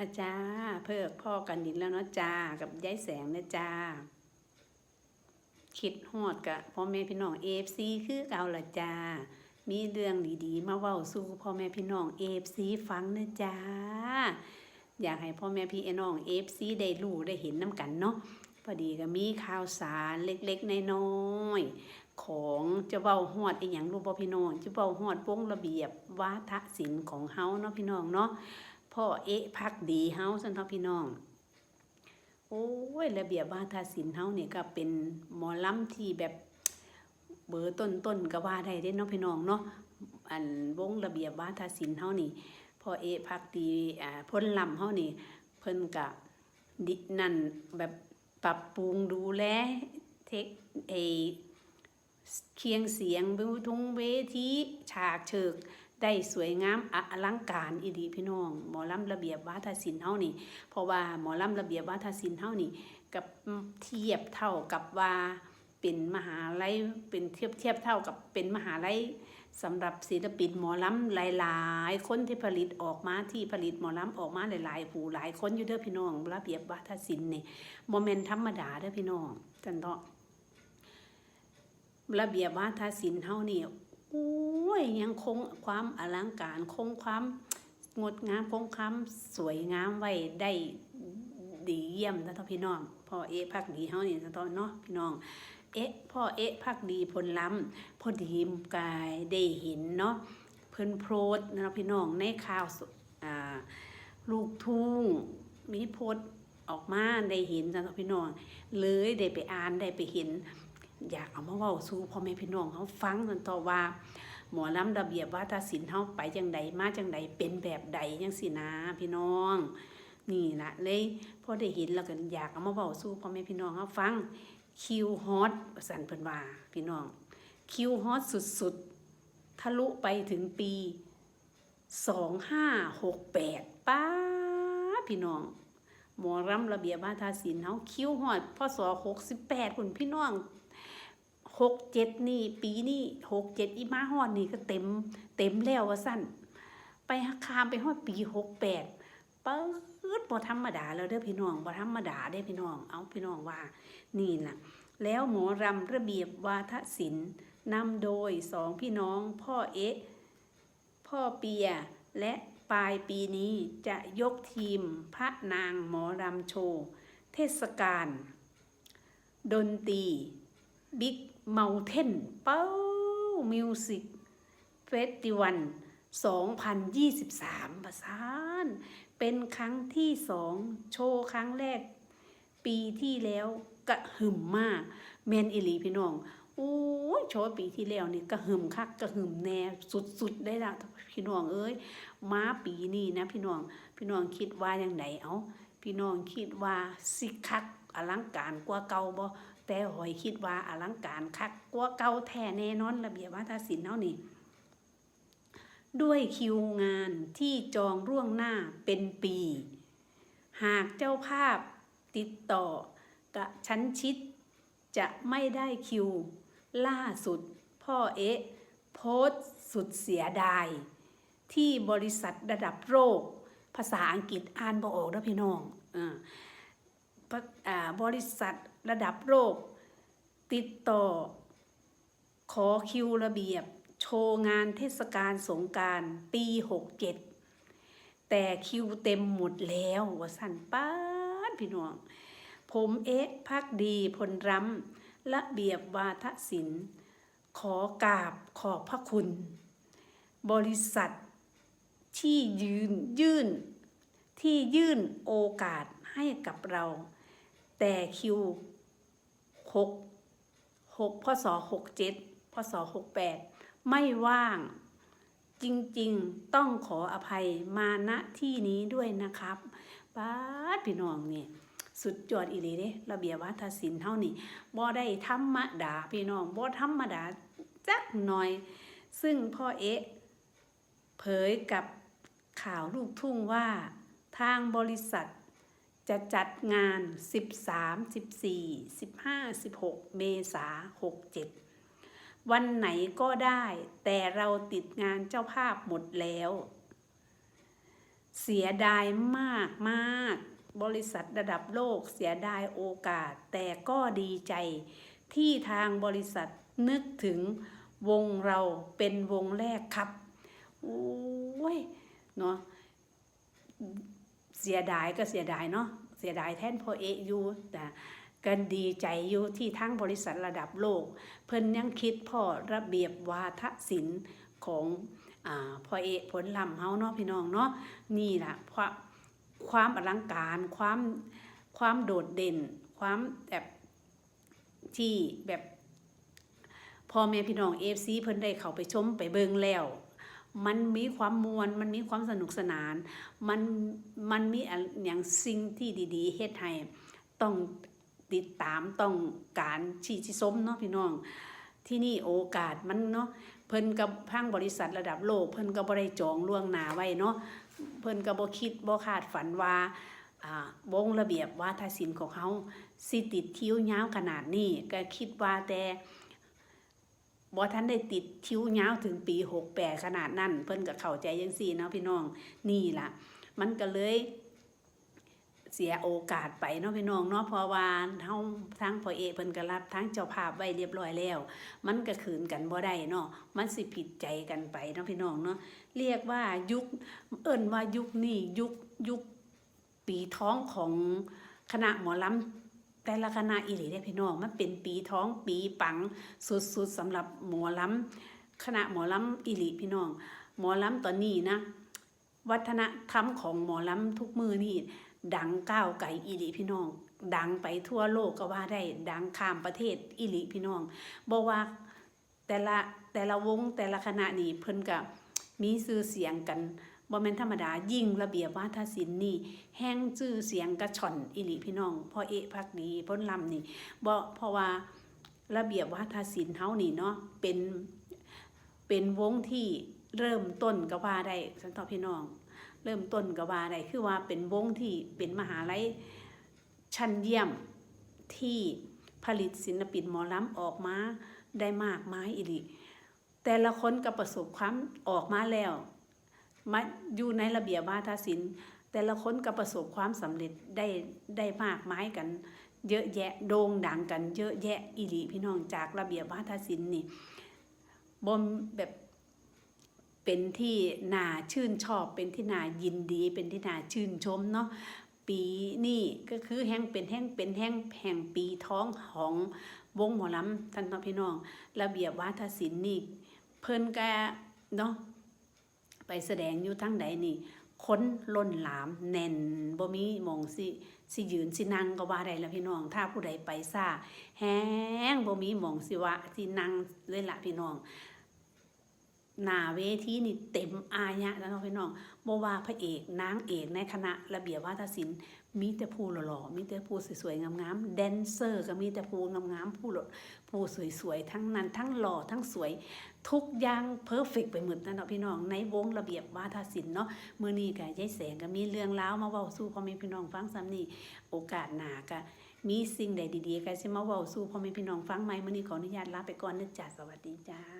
อาจารย์เพิกพ่อกันอีกแล้วเนาะจ้ากับยายแสงนะจ้าคิดฮอดกะพ่อแม่พี่น้องเอฟซีคือเก่าละจ้ามีเรื่องดีๆ มาเว้าสู่พ่อแม่พี่น้องเอฟซีฟังนะจ้าอยากให้พ่อแม่พี่น้องเอฟซีได้รู้ได้เห็นน้ำกันเนาะพอดีก็มีข่าวสารเล็กๆน้อยๆของจะเว้าฮอดอีหยังรู้บ่พี่น้องจะเว้าฮอดวงระเบียบวาทศิลป์ของเฮาเนาะพี่น้องเนาะ พ่อเอ๊ะพักดีเฮาสันทอพี่น้อง โอ้ยระเบียบวาทศิลป์เฮาเนี่ยก็เป็นหมอลำที่แบบเบอร์ต้นต้นๆก็ว่าได้เด้เนาะพี่น้องเนาะอันวงระเบียบวาทศิลป์เฮานี่พ่อเอ๊ะพักดีอ่าพ้นลำเฮานี่เพิ่นกะดินั่นแบบปรับปรุงดูแลเทคเอเคียงเสียงบิวทุงเวทีฉากเฉิก ได้สวยงามอลังการอีดีพี่น้อง หมอลำระเบียบวาทศิลป์เฮานี่ เพราะว่าหมอลำระเบียบวาทศิลป์เฮานี่กับเทียบเท่ากับว่าเป็นมหาลัยเป็นเทียบเทียบเท่ากับเป็นมหาลัยสำหรับศิลปินหมอลำหลายๆ คนที่ผลิตออกมาที่ผลิตหมอลำออกมาหลายๆผู้หลายคนอยู่เด้อพี่น้องระเบียบวาทศิลป์นี่โมเมนต์ธรรมดาเด้อพี่น้องจันเนาะระเบียบวาทศิลป์เฮานี่ อ้ยยังคงความอลังการคงความงดงามคงความสวยงามไว้ได้ดีเยี่ยมนะท่านพี่น้องพ่อเอะพักดีเฮานี่นะท่านเนาะพี่น้อง เอ๊ะพ่อเอ๊ะพักดีผลล้ำพอดีมกายได้เห็นเนาะเพิ่นโพสนะพี่น้องในข่าวอ่าลูกทุ่งมีโพสออกมาได้เห็นนะพี่น้องเลยได้ไปอ่านได้ไปเห็น อยากเอามาเว้าสู่พ่อแม่พี่น้องเขาฟังกันต่อว่า หมอลำระเบียบว่าทศิลป์เฮาไปจังใดมาจังใดเป็นแบบใดจังสินะพี่น้อง นี่ละเลยพอได้เห็นแล้วก็อยากเอามาเว้าสู่พ่อแม่พี่น้องเขาฟังคิวฮอตสันเพิ่นว่าพี่น้องคิวฮอตสุดๆ ทะลุไปถึงปี2568ป้าพี่น้องหมอรำระเบียบว่าทศิลป์เฮาคิวฮอตพศ68คุณพี่น้อง หกเจ็ดนี่ปีนี่หกเจ็ดอีมาฮอดนี่ก็เต็ม เต็มแล้วว่าสั้นไปคามไปฮอดปีหกแปดเปิดบ่ธรรมดาแล้วเด้อพี่น้องบ่ธรรมดาเด้อพี่น้อง เอาพี่น้องว่า นี่ล่ะแล้วหมอรำระเบียบวาทศิลป์นำโดยสองพี่น้อง พ่อเอ๊ะ พ่อเปีย และปลายปีนี้จะยกทีมพระนางหมอรำโชว์ เทศกาลดนตรีบิ๊ก เม t เทนเป้ามิวสิกเฟสติวัล2023ประสานเป็นครั้งที่สองโชว์ครั้งแรก ปีที่แล้วกระหึ่มมาก แมนอิลีพี่น้องโอ้ยโชว์ปีที่แล้วนี่กระหึ่มคักกระหึ่มแน่สุดๆได้ละพี่น้องเอ้ยมาปีนี้นะพี่น้องพี่น้องคิดว่าอย่างไหนเอาพี่น้องคิดว่าสิคักอลังการกว่าเก่าบ่ แต่หอยคิดว่าอลังการคักกว่าเก่าแท้แน่นอนระเบียบวัฒนศิลป์เท่านี้ด้วยคิวงานที่จองร่วงหน้าเป็นปี หากเจ้าภาพติดต่อกะชั้นชิด จะไม่ได้คิว ล่าสุด พ่อเอ๊ะ โพสสุดเสียดาย ที่บริษัทระดับโลกภาษาอังกฤษอ่านบ่ออกนะพี่น้องอ่า บริษัทระดับโลก ติดต่อ ขอคิวระเบียบ โชว์งานเทศกาลสงการปี 67 แต่คิวเต็มหมดแล้ววสันป้านพี่น้อง ผมเอ๊ะพักดีพลรำระเบียบวาทศิลป์ ขอกราบขอบพระคุณ บริษัท ที่ยืนยื่น ที่ยื่นโอกาสให้กับเรา แต่คิวหกหกพศหกเจ็ดพศหกแปดไม่ว่างจริงๆ ต้องขออภัยมาณที่นี้ด้วยนะครับป้าพี่น้องเนี่ยสุดยอดอีหลีเด้ระเบียบวัฒนศิลป์เท่านี้บ่ได้ธรรมดาพี่น้องบ่ธรรมดาจักหน่อย ซึ่งพ่อเอ๊ะเผยกับข่าวลูกทุ่งว่าทางบริษัท จะจัดงาน 13 14 15 16 เมษา67 วันไหนก็ได้ แต่เราติดงานเจ้าภาพหมดแล้ว เสียดายมากมากบริษัทระดับโลกเสียดายโอกาส แต่ก็ดีใจที่ทางบริษัทนึกถึงวงเราเป็นวงแรกครับ โอ้ย เนาะ เสียดายก็เสียดายเนาะเสียดายแทนพ่อเอกอยู่แต่กันดีใจอยู่ที่ทั้งบริษัทระดับโลก เพิ่นยังคิดพ่อระเบียบวาทศิลป์ของอพ่อเอกผลลำเฮาเนาะพี่น้องเนาะนี่แหล่ะความความอลังการความความโดดเด่น ความแบบที่แบบพ่อแม่พี่น้องเอฟซีเพิ่นได้เข้าไปชมไปเบิงแล้ว มันมีความมวลมันมีความสนุกสนาน มันมันมีอย่างสิ่งที่ดีๆเฮ็ดให้ต้องติดตามต้องการชี้ชิสมเนาะพี่น้อง ที่นี่โอกาสมันเนาะเพิ่นกับพังบริษัทระดับโลก เพิ่นก็บ่ได้จองล่วงหน้าไว้เนาะเพิ่นก็บ่คิดบ่คาดฝันว่าอ่าวงระเบียบวาทศิลป์ของเขาสิติดคิ้วยาวขนาดนี้ก็คิดว่าแต่ บ่ทันได้ติดคิ้วยาวถึงปี68ขนาดนั้น เพิ่นก็เข้าใจจังซี่เนาะพี่น้องนี่ล่ะ มันก็เลยเสียโอกาสไปเนาะพี่น้องเนาะพราะว่าเฮาทั้งพอเอเพิ่นก็รับทั้งเจ้าภาพไว้เรียบร้อยแล้ว มันก็ขืนกันบ่ได้เนาะมันสิผิดใจกันไปเนาะพี่น้องเนาะเรียกว่ายุคเอิ้นว่ายุคนี้ยุคยุคปีท้องของคณะหมอลำ แต่ละคณะอีหลีเด้พี่น้องมันเป็นปีท้องปีปังสุดๆสำหรับหมอลำคณะหมอลำอีหลีพี่น้อง หมอลำตอนนี้นะ วัฒนธรรมของหมอลำทุกมือนี่ ดังก้าวไกลอีหลีพี่น้อง ดังไปทั่วโลกก็ว่าได้ดังข้ามประเทศอีหลีพี่น้องบอกว่าแต่ละแต่ละวงแต่ละคณะนี่เพิ่นก็มีชื่อเสียงกัน บ่แม่นธรรมดายิ่งระเบียบวาทศิลป์นี่ แห้งชื่อเสียงกระช่อนอีหลีพี่น้องพ่อเอกพักดีพ้นลำนี่บ่เพราะว่าระเบียบวาทศิลป์เฮานี่เนาะเป็นเป็นวงที่เริ่มต้นก็ว่าได้สันตอพี่น้อง เริ่มต้นก็ว่าได้คือว่าเป็นวงที่เป็นมหาลัยชั้นเยี่ยมที่ผลิตศิลปินหมอลำออกมาได้มากมายอีหลีแต่ละคนก็ประสบความออกมาแล้ว มาอยู่ในระเบียบวาทศิลป์ แต่ละคนก็ประสบความสำเร็จได้ได้มากมายกัน เยอะแยะโด่งดังกัน เยอะแยะอีหลีพี่น้องจากระเบียบวาทศิลป์นี่บนแบบเป็นที่น่าชื่นชอบเป็นที่น่ายินดีเป็นที่น่าชื่นชมเนาะปีนี้ก็คือแห่งเป็นแห่งเป็นแห่งแห่งปีท้องของวงหมอลำท่านพี่น้อง ระเบียบวาทศิลป์นี่เพิ่นก็เนาะ ไปแสดงอยู่ทั้งใดนี่ค้นล้นหลามแน่นบ่มีมองสิสิยืนสินั่งก็ว่าได้แล้วพี่น้อง ถ้าผู้ใดไปซ่าแห้งบ่มีมองสิวะสินั่งเลยละพี่น้อง หน้าเวทีนี่เต็มอายะแล้วเนาะพี่น้องบว่าพระเอกนางเอกในคณะระเบียบวาทศิลป์มีแต่ผู้หล่อๆมีแต่ผู้สวยๆงามๆแดนเซอร์ก็มีแต่ผู้งามๆผู้หล่อผู้สวยๆทั้งนั้นทั้งหล่อทั้งสวย ทุกอย่างเพอร์เฟกไปหมดนะเนาะพี่น้องในวงระเบียบวาทศิลป์เนาะมื้อนี้ก็ยายแสงก็มีเรื่องราวมาเว้าสู่พ่อแม่พี่น้องฟังซ้ำนี่โอกาสหน้าก็มีสิ่งใดดีๆก็สิมาเว้าสู่พ่อแม่พี่น้องฟังใหม่มื้อนี้ขออนุญาตลาไปก่อนนะจ๊ะสวัสดีจ้า